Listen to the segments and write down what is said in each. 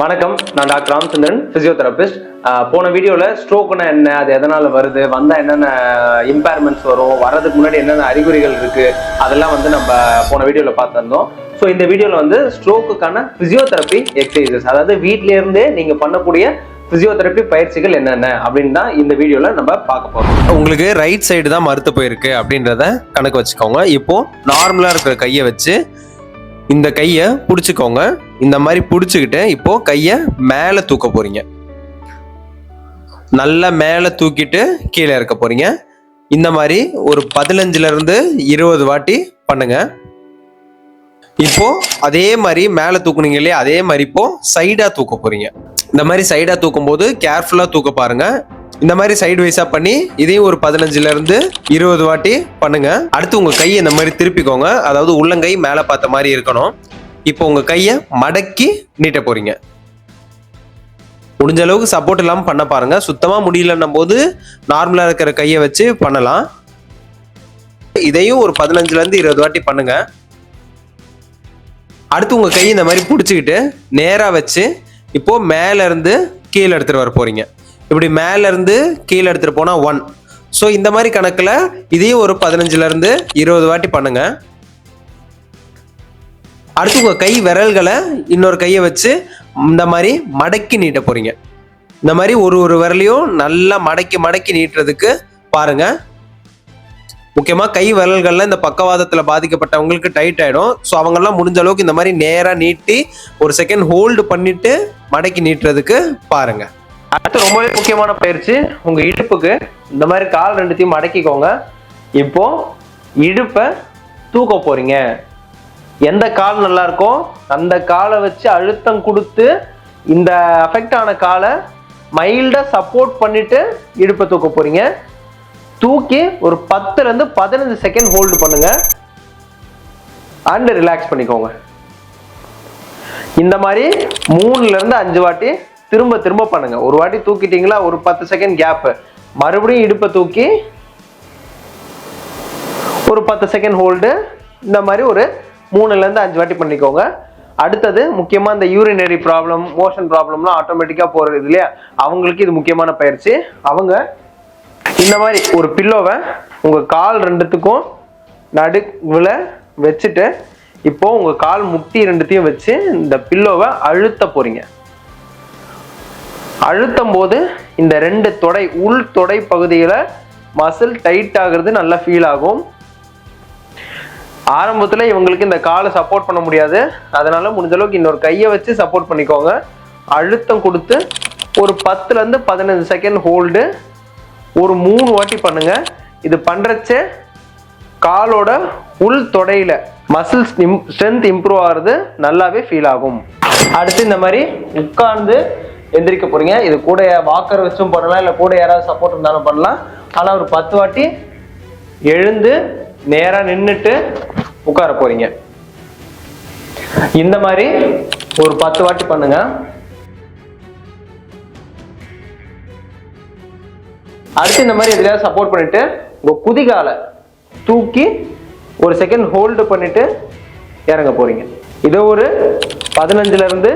வணக்கம் நான் doctor Ramachandran physiotherapist போன வீடியோவில் ஸ்ட்ரோக்னா என்ன அது எதனால் வருது வந்தால் என்னென்ன இம்பேர்மெண்ட்ஸ் வரும் வர்றதுக்கு முன்னாடி என்னென்ன அறிகுறிகள் இருக்குது அதெல்லாம் வந்து நம்ம போன வீடியோவில் பார்த்துருந்தோம். ஸோ இந்த வீடியோவில் வந்து ஸ்ட்ரோக்குக்கான ஃபிசியோதெரப்பி எக்ஸசைசஸ் அதாவது வீட்டிலேருந்தே நீங்கள் பண்ணக்கூடிய பிசியோதெரப்பி பயிற்சிகள் என்னென்ன அப்படின்னு தான் இந்த வீடியோவில் நம்ம பார்க்க போகிறோம் உங்களுக்கு ரைட் சைடு தான் மறுத்து போயிருக்கு அப்படின்றத கணக்கு வச்சுக்கோங்க. இப்போது நார்மலாக இருக்கிற கையை வச்சு இந்த கையை பிடிச்சிக்கோங்க. இந்த மாதிரி பிடிச்சிக்கிட்டு இப்போ கையை மேலே தூக்க போறீங்க. நல்லா மேலே தூக்கிட்டு கீழே இருக்க போறீங்க. இந்த மாதிரி ஒரு பதினஞ்சுல இருந்து இருபது வாட்டி பண்ணுங்க. இப்போ அதே மாதிரி மேலே தூக்குனீங்க இல்லையா? அதே மாதிரி இப்போ சைடாக தூக்க போறீங்க. இந்த மாதிரி சைடாக தூக்கும் போது கேர்ஃபுல்லாக தூக்க பாருங்க. இந்த மாதிரி சைடு வைஸா பண்ணி இதையும் ஒரு பதினஞ்சுல இருந்து இருபது வாட்டி பண்ணுங்க. அடுத்து உங்க கையை இந்த மாதிரி திருப்பிக்கோங்க. அதாவது உள்ளங்கை மேலே பார்த்த மாதிரி இருக்கணும். இப்போ உங்க கையை மடக்கி நீட்ட போறீங்க. முடிஞ்ச அளவுக்கு சப்போர்ட் இல்லாமல் பண்ண பாருங்க. சுத்தமாக முடியலன்னும் போது நார்மலாக இருக்கிற கையை வச்சு பண்ணலாம். இதையும் ஒரு பதினஞ்சுலேருந்து இருபது வாட்டி பண்ணுங்க. அடுத்து உங்கள் கை இந்த மாதிரி பிடிச்சிக்கிட்டு நேராக வச்சு இப்போது மேலேருந்து கீழே எடுத்துகிட்டு வர போகிறீங்க இப்படி மேல இருந்து கீழே எடுத்துட்டு போனா ஒன் ஸோ இந்த மாதிரி கணக்கில் இதையும் ஒரு பதினஞ்சுல இருந்து இருபது வாட்டி பண்ணுங்க. அடுத்து உங்க கை விரல்களை இன்னொரு கையை வச்சு இந்த மாதிரி மடக்கி நீட்ட போறீங்க. இந்த மாதிரி ஒரு ஒரு விரலையும் நல்லா மடக்கி மடக்கி நீட்டுறதுக்கு பாருங்க. முக்கியமா கை விரல்கள்லாம் இந்த பக்கவாதத்துல பாதிக்கப்பட்டவங்களுக்கு டைட் ஆயிடும். ஸோ அவங்கெல்லாம் முடிஞ்ச அளவுக்கு இந்த மாதிரி நேராக நீட்டி ஒரு செகண்ட் ஹோல்டு பண்ணிட்டு மடக்கி நீட்டுறதுக்கு பாருங்க. அடுத்து ரொம்பவே முக்கியமான பயிற்சி உங்க இடுப்புக்கு. இந்த மாதிரி கால் ரெண்டுத்தையும் அடக்கிக்கோங்க. இப்போ இடுப்பை தூக்க போறீங்க. எந்த கால் நல்லா இருக்கோ அந்த காலை வச்சு அழுத்தம் கொடுத்து இந்த அஃபெக்ட் ஆன காலை மைல்டா சப்போர்ட் பண்ணிட்டு இடுப்பை தூக்க போறீங்க. தூக்கி ஒரு பத்துல இருந்து பதினஞ்சு செகண்ட் ஹோல்டு பண்ணுங்க. அண்ட் ரிலாக்ஸ் பண்ணிக்கோங்க. இந்த மாதிரி மூணுல இருந்து அஞ்சு வாட்டி திரும்ப திரும்ப பண்ணுங்க. ஒரு வாட்டி தூக்கிட்டீங்களா ஒரு பத்து செகண்ட் கேப்பு மறுபடியும் இடுப்பை தூக்கி ஒரு பத்து செகண்ட் ஹோல்டு இந்த மாதிரி ஒரு மூணுலேருந்து அஞ்சு வாட்டி பண்ணிக்கோங்க. அடுத்தது முக்கியமாக இந்த யூரினரி ப்ராப்ளம் மோஷன் ப்ராப்ளம்லாம் ஆட்டோமேட்டிக்காக போகிறது இல்லையா? அவங்களுக்கு இது முக்கியமான பயிற்சி. அவங்க இந்த மாதிரி ஒரு பில்லோவை உங்கள் கால் ரெண்டுத்துக்கும் நடுவில் வச்சுட்டு இப்போ உங்கள் கால் முட்டி ரெண்டுத்தையும் வச்சு இந்த பில்லோவை அழுத்த போகிறீங்க அழுத்தும் போது இந்த ரெண்டு தொடை உள் தொடை பகுதியில் மசில் டைட் ஆகுறது நல்லா ஃபீல் ஆகும். ஆரம்பத்தில் இவங்களுக்கு இந்த காலை சப்போர்ட் பண்ண முடியாது. அதனால முடிஞ்ச அளவுக்கு இன்னொரு கையை வச்சு சப்போர்ட் பண்ணிக்கோங்க. அழுத்தம் கொடுத்து ஒரு பத்துலேருந்து பதினஞ்சு செகண்ட் ஹோல்டு ஒரு மூணு வாட்டி பண்ணுங்க. இது பண்ணுறச்சே காலோட உள் தொடையில மசில்ஸ் ஸ்ட்ரென்த் இம்ப்ரூவ் ஆகுறது நல்லாவே ஃபீல் ஆகும். அடுத்து இந்த மாதிரி உட்கார்ந்து எந்திரிக்க போறீங்க. இது கூட வாக்கர் வச்சும் பண்ணலாம் இல்லை கூட யாராவது சப்போர்ட் இருந்தாலும் பண்ணலாம். ஆனால் ஒரு பத்து வாட்டி எழுந்து நேரா நின்றுட்டு உட்கார போறீங்க. இந்த மாதிரி ஒரு பத்து வாட்டி பண்ணுங்க. அடுத்து இந்த மாதிரி எதுலையாவது சப்போர்ட் பண்ணிட்டு உங்க குதிகால தூக்கி ஒரு செகண்ட் ஹோல்டு பண்ணிட்டு இறங்க போறீங்க. இதை ஒரு பதினஞ்சுல இருந்து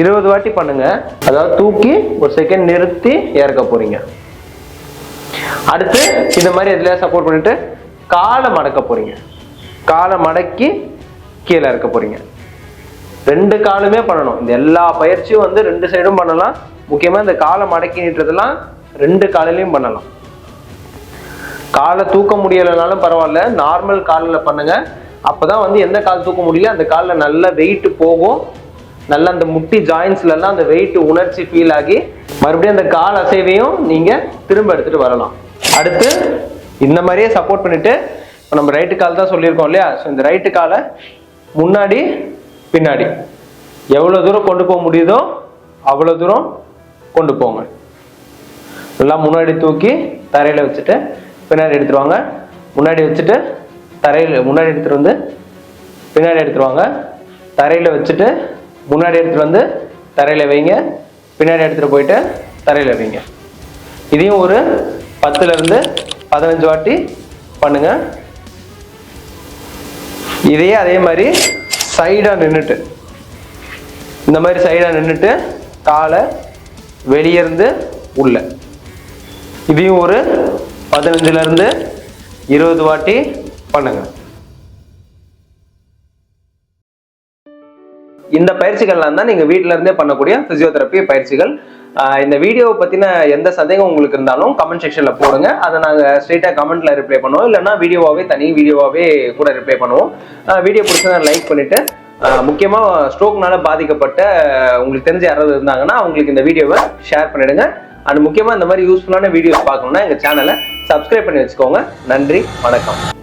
இருபது வாட்டி பண்ணுங்க. அதாவது தூக்கி ஒரு செகண்ட் நிறுத்தி இறக்க போறீங்க. அடுத்து இந்த மாதிரி இதில் சப்போர்ட் பண்ணிட்டு காலை மடக்க போறீங்க. காலை மடக்கி கீழே இறக்க போறீங்க. ரெண்டு காலுமே பண்ணணும். இந்த எல்லா பயிற்சியும் வந்து ரெண்டு சைடும் பண்ணலாம். முக்கியமா இந்த காலை மடக்கி நீட்டுறதெல்லாம் ரெண்டு காலிலையும் பண்ணலாம். காலை தூக்க முடியலைனாலும் பரவாயில்ல. நார்மல் காலில் பண்ணுங்க. அப்போதான் வந்து எந்த கால் தூக்க முடியல அந்த காலில் நல்ல வெயிட் போகும். நல்ல அந்த முட்டி ஜாயின்ஸ்ல அந்த வெயிட் உணர்ச்சி ஃபீல் ஆகி மறுபடியும் அந்த கால் அசைவையும் நீங்கள் திரும்ப எடுத்துகிட்டு வரலாம். அடுத்து இந்த மாதிரியே சப்போர்ட் பண்ணிட்டு இப்போ நம்ம ரைட்டு கால் தான் சொல்லியிருக்கோம் இல்லையா? ஸோ இந்த ரைட்டு காலை முன்னாடி பின்னாடி. எவ்வளோ தூரம் கொண்டு போக முடியுதோ அவ்வளோ தூரம் கொண்டு போங்க. எல்லாம் முன்னாடி தூக்கி தரையில் வச்சுட்டு பின்னாடி எடுத்துருவாங்க முன்னாடி வச்சுட்டு தரையில் முன்னாடி எடுத்துகிட்டு வந்து பின்னாடி எடுத்துருவாங்க தரையில் வச்சுட்டு முன்னாடி எடுத்துகிட்டு வந்து தரையில் வைங்க. பின்னாடி எடுத்துகிட்டு போயிட்டு தரையில் வைங்க. இதையும் ஒரு பத்துலேருந்து பதினஞ்சு வாட்டி பண்ணுங்க. இதையே அதே மாதிரி சைடாக நின்றுட்டு இந்த மாதிரி சைடாக நின்றுட்டு காலை வெளியேருந்து உள்ள. இதையும் ஒரு பதினஞ்சுலேருந்து இருபது வாட்டி பண்ணுங்கள் இந்த பயிற்சிகள்லாம் தான் நீங்க வீட்ல இருந்தே பண்ணக்கூடிய ஃபிசியோதெரப்பி பயிற்சிகள். இந்த வீடியோவை பத்தின எந்த சந்தேகம் உங்களுக்கு இருந்தாலும் கமெண்ட் செக்ஷன்ல போடுங்க. அதை நாங்க ஸ்ட்ரெயிட்டா கமெண்ட்ல ரிப்ளை பண்ணுவோம். இல்லைன்னா வீடியோவாவே தனி வீடியோவாவே கூட ரிப்ளை பண்ணுவோம். வீடியோ பிடிச்சதை லைக் பண்ணிட்டு முக்கியமாக முக்கியமா ஸ்ட்ரோக்னால பாதிக்கப்பட்ட உங்களுக்கு தெரிஞ்ச யாராவது இருந்தாங்கன்னா அவங்களுக்கு இந்த வீடியோவை ஷேர் பண்ணிடுங்க. அண்ட் முக்கியமா இந்த மாதிரி யூஸ்ஃபுல்லான வீடியோஸ் பார்க்கணும்னா எங்க சேனலை சப்ஸ்கிரைப் பண்ணி வச்சுக்கோங்க. நன்றி வணக்கம்.